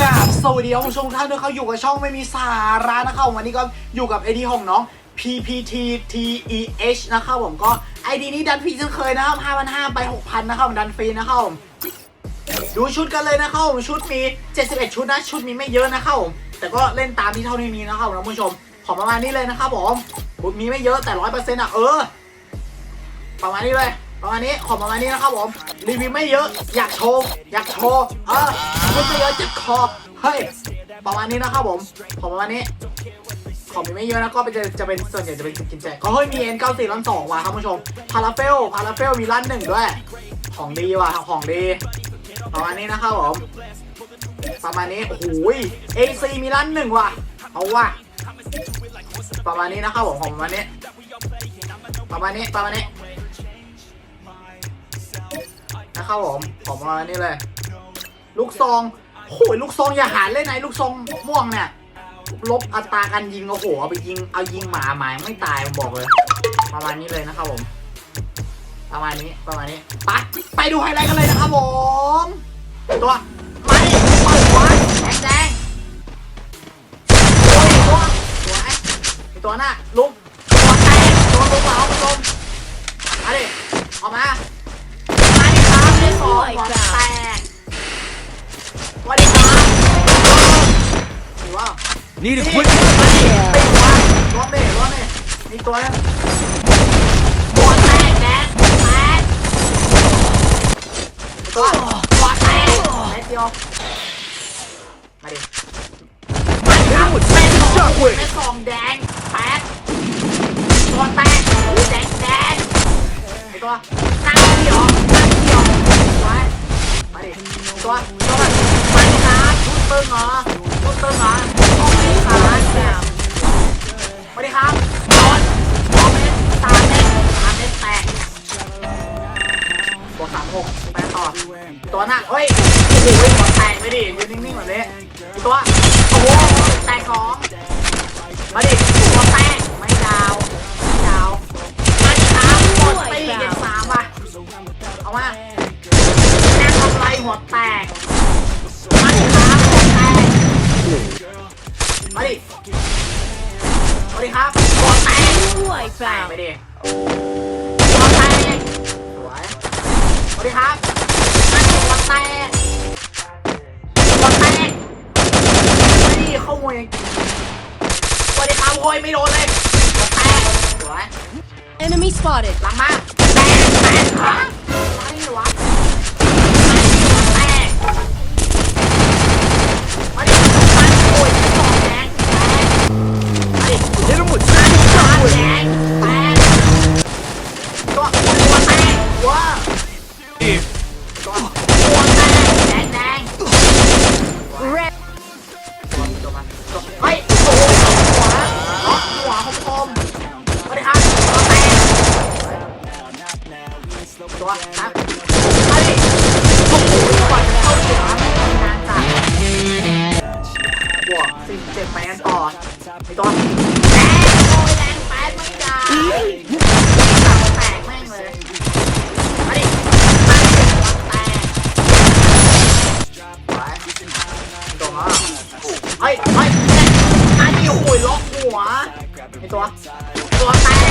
กราบสวัสดีคุณผู้ชมทุกท่านด้วยเขาอยู่กับช่องไม่มีสาระนะครับวันนี้ก็อยู่กับไอดีของน้อง PPTTEH นะครับผมก็ไอดีนี้ดันฟรีเช่นเคยนะครับ5,500ไป 6,000 นะครับผมดันฟรีนะครับผมดูชุดกันเลยนะครับผมชุดมี 71 ชุดนะ ชุดมีไม่เยอะนะครับผมแต่ก็เล่นตามที่เท่านี้มีนะครับผมท่านผู้ชม ของประมาณนี้เลยนะครับผมมีไม่เยอะแต่ร้อยเปอร์เซ็นต์อะเออประมาณนี้เลย ประมาณนี้ขอประมาณนี้นะครับผมรีวิวไม่เยอะอยากโชว์อยากโชว์เออไม่เยอะเจ็บคอเฮ้ยประมาณนี้นะครับผมขอประมาณนี้ของมีไม่เยอะนะก็จะจะเป็นส่วนใหญ่จะเป็นกินแจกก็เฮ้ยมี N 9 4ล้านสองว่ะครับผู้ชมพาราเฟลพาราเฟลมีล้านหนึ่งด้วย ของดีว่ะของดี ประมาณนี้นะครับผมประมาณนี้โอ้โห AC มีล้านหนึ่งว่ะเอาว่ะประมาณนี้นะครับผมของประมาณนี้ ประมาณนี้ประมาณนี้ นะครับผมผมมานี่เลย ลูกซองโอ้ยลูกซองอย่าหาเล่นไหนลูกซองม่วงเนี่ย ลบอัตราการยิงโอ้โหเอาไปยิงเอายิงหมาหมายไม่ตายผมบอกเลย ประมาณนี้เลยนะครับผม ประมาณนี้ประมาณนี้ไปไปดูไฮไลท์กันเลยนะครับผม ตัวมาดิเปิดหัวแดงตัวตัวไอ้ตัวหน้าลุก Need นี่ equipment. มาดิไปหัวรวมดิรวมดิมีตัวนึงหัวแตกแดงแตกตัวหัวแตกเม็ดเดียวมาดิมาดิครับเม็ดสองเม็ดสองแดงแตกหัวแตกโอ้แดงแดงไอตัวนั่งเดียวนั่งเดียวไว้มาดิตัวตัวแบบมาดิครับชุดตึงเหรอชุดตึงเหรอ ไปดิยืนนิ่งๆแบบนี้ตัว ยไม่โดนเลยหัวแตกสวย Enemy spotted. หลังมาแตกแตกขาอะไรวะ ตัวครับมาดิโอ้โหก่อนจะเข้าถึงนานจัดบวก47ไปกันต่อไอตัวแดงโอ้ยแดงแปดไม่ได้ตับแตกแม่งเลยมาดิมาดิแตกไปตัวเฮ้ยเฮ้ยมาดิโอ้ยล็อกหัวไอตัวตัวแตก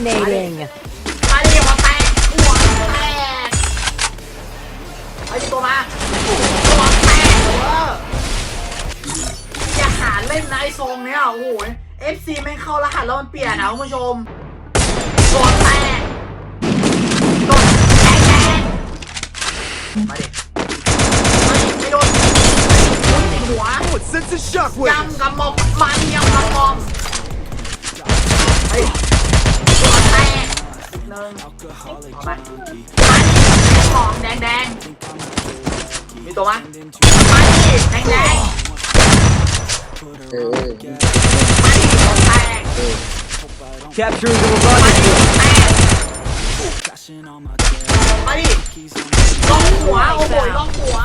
Dominating. มาดิหัวแตกหัวแตกไอ้ตัวมาหัวแตกเวอร์อย่าหาเล่นนะไอ้ทรงเนี้ยโอ้โห FC แม่งเข้ารหัสแล้วมันเปลี่ยนนะคุณผู้ชมหัวแตกโดนแดงแดงมาดิมาดิไม่โดนอุ้ยติดหัว Oh, it sends a shockwave. ยำกับหมกมันยำกับหม กงเอาไปของแดงแดงๆมีตัวมั้ยมาดิแดงแดงเออๆมาดิของแตก Capturing the robotic. แตกมาดิลงหัว โอ้โหลงหัว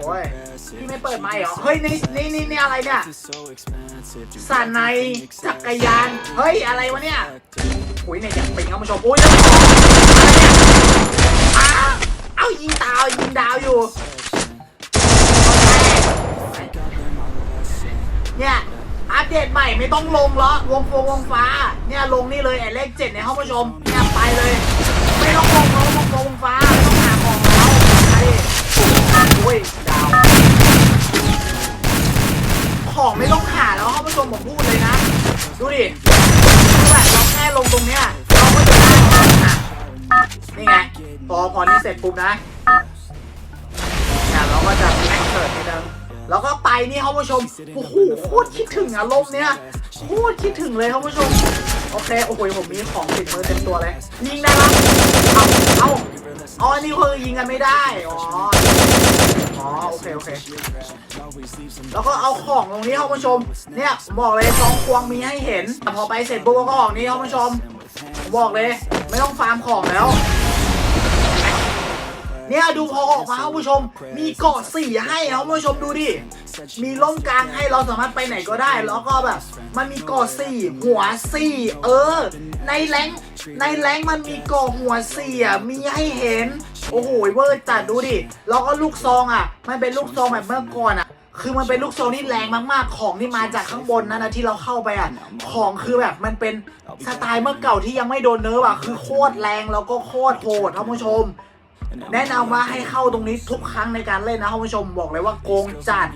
โอ้ยพี่ไม่เปิดไมค์เหรอ เฮ้ยนี่นี่นี่นี่อะไรเนี่ยสานในจักรยาน เฮ้ยอะไรวะเนี่ยอุ้ยเนี่ยอยากปิงครับผู้ชมอุ้ยแล้วมันของอะไรเนี่ยอ้าวเอ้ายิงดาวยิงดาวอยู่ เนี่ยอัปเดตใหม่ไม่ต้องลงแล้ววงโฟวงฟ้า เนี่ยลงนี่เลยไอ้เลขเจ็ดในห้องผู้ชมเนี่ยไปเลย ไม่ต้องลงแล้ววงโฟวงฟ้า โอ้ยดาว ของไม่ต้องหาแล้วครับผู้ชมผมพูดเลยนะ ดูดิคือแบบเราแค่ลงตรงเนี้ยเราก็จะได้ของนี่ไงพอพอนี้เสร็จปุ๊บนะเนี่ยเราก็จะแข่งเกิดนิดนึงแล้วก็ไปนี่ครับผู้ชม โอ้โห โคตรคิดถึงอารมณ์เนี้ยโคตรคิดถึงเลยครับผู้ชม โอเค โอ้โห ผมมีของติดมือเต็มตัวเลย ยิงได้ปะเอา เอา อ๋อนนี่คือยิงกันไม่ได้ อ๋อ อ๋อโอเคโอเคแล้วก็เอาของตรงนี้ครับผู้ชม เนี่ยผมบอกเลยซองควงมีให้เห็นแต่พอไปเสร็จปุ๊บก็ออกนี้ครับผู้ชมผมบอกเลย ไม่ต้องฟาร์มของแล้ว เนี่ยดูพอออกมาครับผู้ชม มีเกาะสี่ให้ครับผู้ชมดูดิมีล่มกลางให้เราสามารถไปไหนก็ได้ แล้วก็แบบ มันมีเกาะสี่หัวสี่เออ ในแรง ในแรงมันมีกาะหัวเสี่อะมีให้เห็น โอ้โหเวอร์จัดดูดิ แล้วก็ลูกซองอะ มันเป็นลูกซองแบบเมื่อก่อนอะ คือมันเป็นลูกซองที่แรงมากๆ ของที่มาจากข้างบนนะนะที่เราเข้าไปอะ ของคือแบบมันเป็นสไตล์เมื่อเก่าที่ยังไม่โดนเนิร์ฟอะ คือโคตรแรงแล้วก็โคตรโหดท่านผู้ชม แนะนำว่าให้เข้าตรงนี้ทุกครั้งในการเล่นนะท่านผู้ชมบอกเลยว่าโกงจัด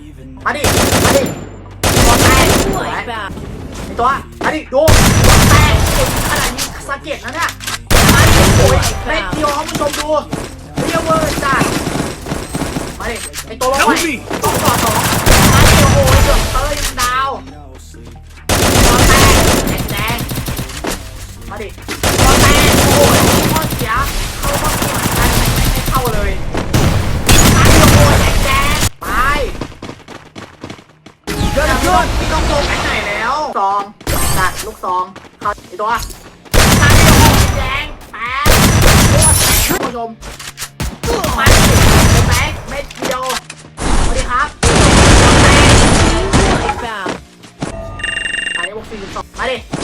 มาดิ มาดิตัวแตกสวยไอตัวมาดิดูตัวแตกขนาดนี้ สะเก็ดนะเนี่ยมาดิโอ้ยเม็ดเดียวท่านผู้ชมดูเรียเวอร์จัดมาดิไอตัวลงไปสองต่อสองมาดิโอ้โหเดือดเตอร์ยังดาวตัวแตกแดงๆมาดิตัวแตกโอ้ยข้อเสียเข้าบ้างที่เหมือนกันไม่ไม่เข้าเลยมาดิโอ้ยแดงๆไปเดินเดินพี่ต้องลงไปไหนแล้วซองจัดลูกซองเข้าไอตัวมาดิโอ้ยแดงแป๊บโคตรแตกท่าน ผู้ชมมาดิแตกเม็ดเดียวสวัสดีครับตัวแตก Wipeout. อันนี้บวกสี่สิบสองมาดิ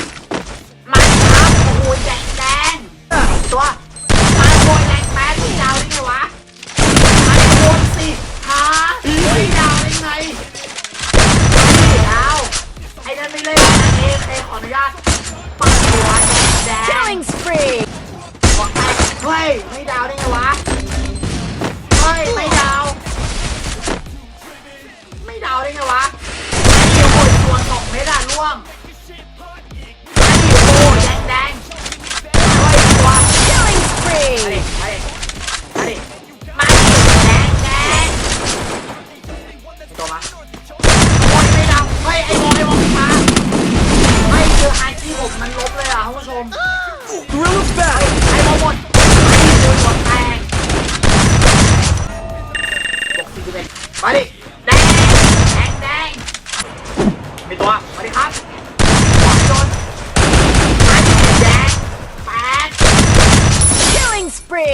มี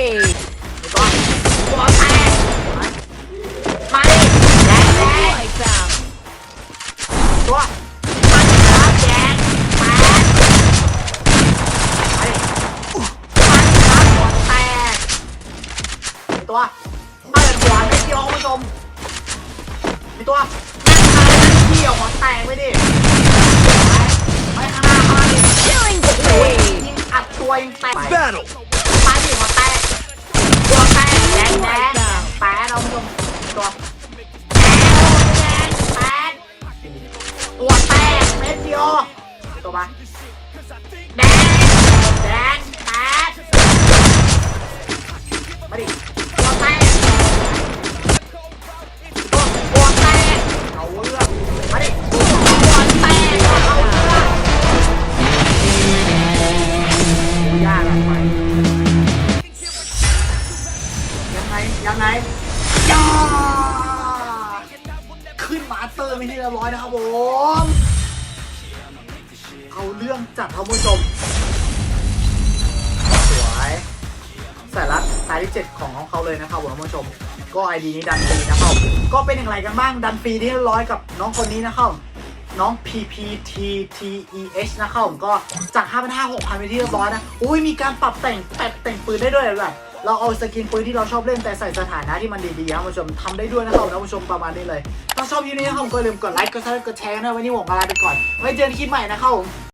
ตัวตัวแตกมาดิแดงแดงตัวมาดิครับแดงแปดมาดิมาดิครับหัวแตกตัวเปิดหัวไม่เดียวคุณผู้ชมมีตัวนั่งทายนั่งเที่ยวหัวแตกไปดิไปไปข้างหน้าข้างหน้าดิ Killing โอ้ย spree. ยิงอัดตัวยิงแตก Battle. เอาลตัวแปดตัวแปดเม็ดเดียวตัวมาแดงแดงแปดมาดิตัวแปดตัวแปดเอาเรื่องมาดิตัวแปดเอาเรื่องยากอะไรยังไงยังไง อร์ไม่ที่เรียบร้อยนะครับผมเอาเรื่องจัดท่านผู้ชม สวยสายรัดสายที่7ของของเขาเลยนะครับผมท่านผู้ชม ก็ไอดีนี้ดันฟรีนะครับ ก็เป็นอย่างไรกันบ้างดันฟรีที่ร้อยกับน้องคนนี้นะครับน้อง PPTTEH นะครับผมก็จาก5 5 0 0 6,000ไปที่เรียบร้อยนะ อุ้ยมีการปรับแต่งแต่แต่งปืนได้ด้วยแบบเราเอาสกินปืนที่เราชอบเล่นแต่ใส่สถานะที่มันดีๆนะคุณผู้ชมทำได้ด้วยนะครับท่านผู้ชมประมาณนี้เลย ชอบคลิปนี้นะครับผมก็อย่าลืมกดไลค์กดซับสไครต์กดแชร์นะวันนี้ผมลาไปก่อนไว้เจอกันคลิปใหม่นะครับผม